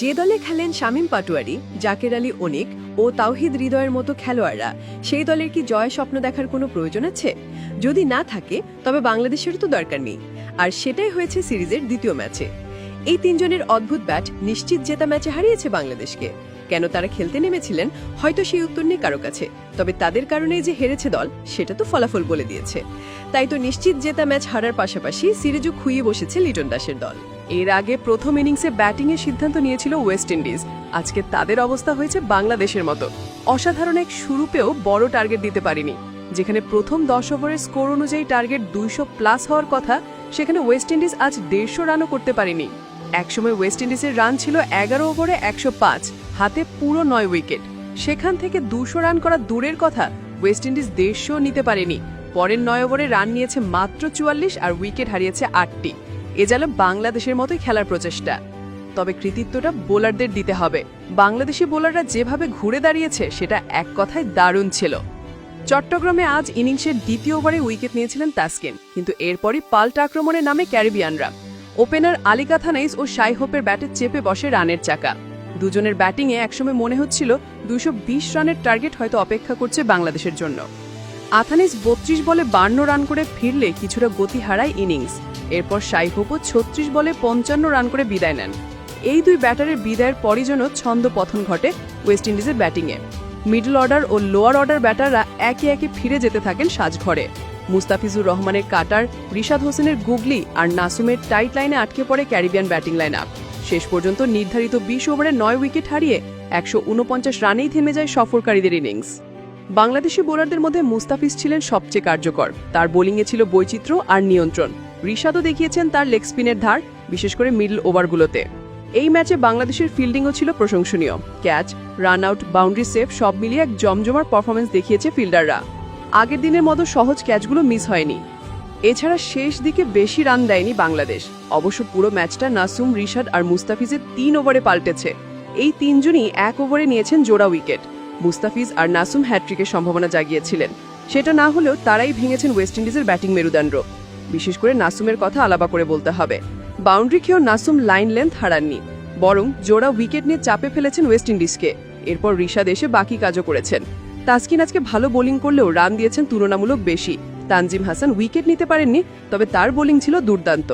যে দলে খেলেন শামীম পাটোয়ারি, জাকের আলী অনিক ও তাওহিদ হৃদয়ের মতো খেলোয়াড়রা, সেই দলের কি জয় স্বপ্ন দেখার কোনো প্রয়োজন আছে? যদি না থাকে, তবে বাংলাদেশের তো দরকার নেই। আর সেটাই হয়েছে সিরিজের দ্বিতীয় ম্যাচে। এই তিনজনের অদ্ভুত ব্যাট নিশ্চিত জেতা ম্যাচে হারিয়েছে বাংলাদেশকে। কেন তারা খেলতে নেমেছিলেন হয়তো সেই উত্তর নেই কারও কাছে, তবে তাদের কারণেই যে হেরেছে দল, সেটা তো ফলাফল বলে দিয়েছে। তাই তো নিশ্চিত জেতা ম্যাচ হারার পাশাপাশি সিরিজও খুইয়ে বসেছে লিটন দাসের দল। এর আগে প্রথম ইনিংসে ব্যাটিংয়ের সিদ্ধান্ত নিয়েছিল ওয়েস্ট ইন্ডিজ। আজকে তাদের অবস্থা হয়েছে বাংলাদেশের মতো। অসাধারণ এক শুরু পেয়েও বড় টার্গেট দিতে পারেনি। যেখানে প্রথম দশ ওভারের স্কোর অনুযায়ী টার্গেট দুইশো প্লাস হওয়ার কথা, সেখানে ওয়েস্ট ইন্ডিজ আজ দেড়শো রানও করতে পারেনি। একসময় ওয়েস্ট ইন্ডিজের রান ছিল এগারো ওভারে একশো পাঁচ, হাতে পুরো নয় উইকেট সেখান থেকে দুশো রান করা দূরের কথা ওয়েস্ট ইন্ডিজ দেড়শো নিতে পারেনি। পরের নয় ওভারে রান নিয়েছে মাত্র চুয়াল্লিশ আর উইকেট হারিয়েছে আটটি। এ যেন বাংলাদেশের মতোই খেলার প্রচেষ্টা। তবে কৃতিত্বটা বোলারদের দিতে হবে। বাংলাদেশি বোলাররা যেভাবে ঘুরে দাঁড়িয়েছে, সেটা এক কথায় দারুণ ছিল। চট্টগ্রামে আজ ইনিংসের দ্বিতীয় ওভারে উইকেট নিয়েছিলেন তাসকিন। কিন্তু এরপরই পাল্টা আক্রমণের নামে ক্যারিবিয়ানরা। ওপেনার আলিকা থানাইস ও শাই হোপের ব্যাটে চেপে বসে রানের চাকা। দুজনের ব্যাটিংয়ে একসময় মনে হচ্ছিল দুশো রানের টার্গেট হয়তো অপেক্ষা করছে বাংলাদেশের জন্য। আথানিস বত্রিশ বলে বান্ন রান করে ফিরলে কিছুটা গতি হারায় ইনিংস। এরপর শাই হোপও ছত্রিশ বলে পঞ্চান্ন রান করে বিদায় নেন। এই দুই ব্যাটারের বিদায়ের পরই যেন ছন্দ পথন ঘটে ওয়েস্ট ইন্ডিজের ব্যাটিংয়ে। মিডল অর্ডার ও লোয়ার অর্ডার ব্যাটাররা একে একে ফিরে যেতে থাকেন সাজঘরে। মুস্তাফিজুর রহমানের কাটার, রিশাদ হোসেনের গুগলি আর নাসুমের টাইট লাইনে আটকে পড়ে ক্যারিবিয়ান ব্যাটিং লাইন আপ শেষ পর্যন্ত নির্ধারিত বিশ ওভারে নয় উইকেট হারিয়ে একশো উনপঞ্চাশ রানেই থেমে যায় সফরকারীদের ইনিংস। বাংলাদেশি বোলারদের মধ্যে মুস্তাফিজ ছিলেন সবচেয়ে কার্যকর। তার বোলিংয়ে ছিল বৈচিত্র্য আর নিয়ন্ত্রণ। রিশাদও দেখিয়েছেন তার লেগ স্পিনের ধার, বিশেষ করে মিডল ওভারগুলোতে এই ম্যাচে বাংলাদেশের ফিল্ডিংও ছিল প্রশংসনীয়। Catch run out boundary save সব মিলিয়ে এক জমজমার পারফরমেন্স দেখিয়েছে ফিল্ডাররা আগের দিনের মতো সহজ ক্যাচগুলো মিস হয়নি। এছাড়া শেষ দিকে বেশি রান দেয়নি বাংলাদেশ। অবশ্য পুরো ম্যাচটা নাসুম, রিশাদ আর মুস্তাফিজের তিন ওভারে পাল্টেছে। এই তিনজনই এক ওভারে নিয়েছেন জোড়া উইকেট। মুস্তাফিজ আর নাসুম হ্যাট্রিকের সম্ভাবনা জাগিয়েছিলেন। সেটা না হলেও তারাই ভেঙেছেন ওয়েস্ট ইন্ডিজের ব্যাটিং মেরুদণ্ড। বিশেষ করে নাসুমের কথা আলাদা করে বলতে হবে। বাউন্ডারি খেয়েও নাসুম লাইন লেন্থ হারাননি, বরং জোড়া উইকেট নিয়ে চাপে ফেলেছেন ওয়েস্ট ইন্ডিজকে। এরপর রিশাদ এসে বাকি কাজও করেছেন। তাসকিন আজকে ভালো বোলিং করলেও রান দিয়েছেন তুলনামূলক বেশি। তানজিম হাসান উইকেট নিতে পারেননি, তবে তার বোলিং ছিল দুর্দান্ত।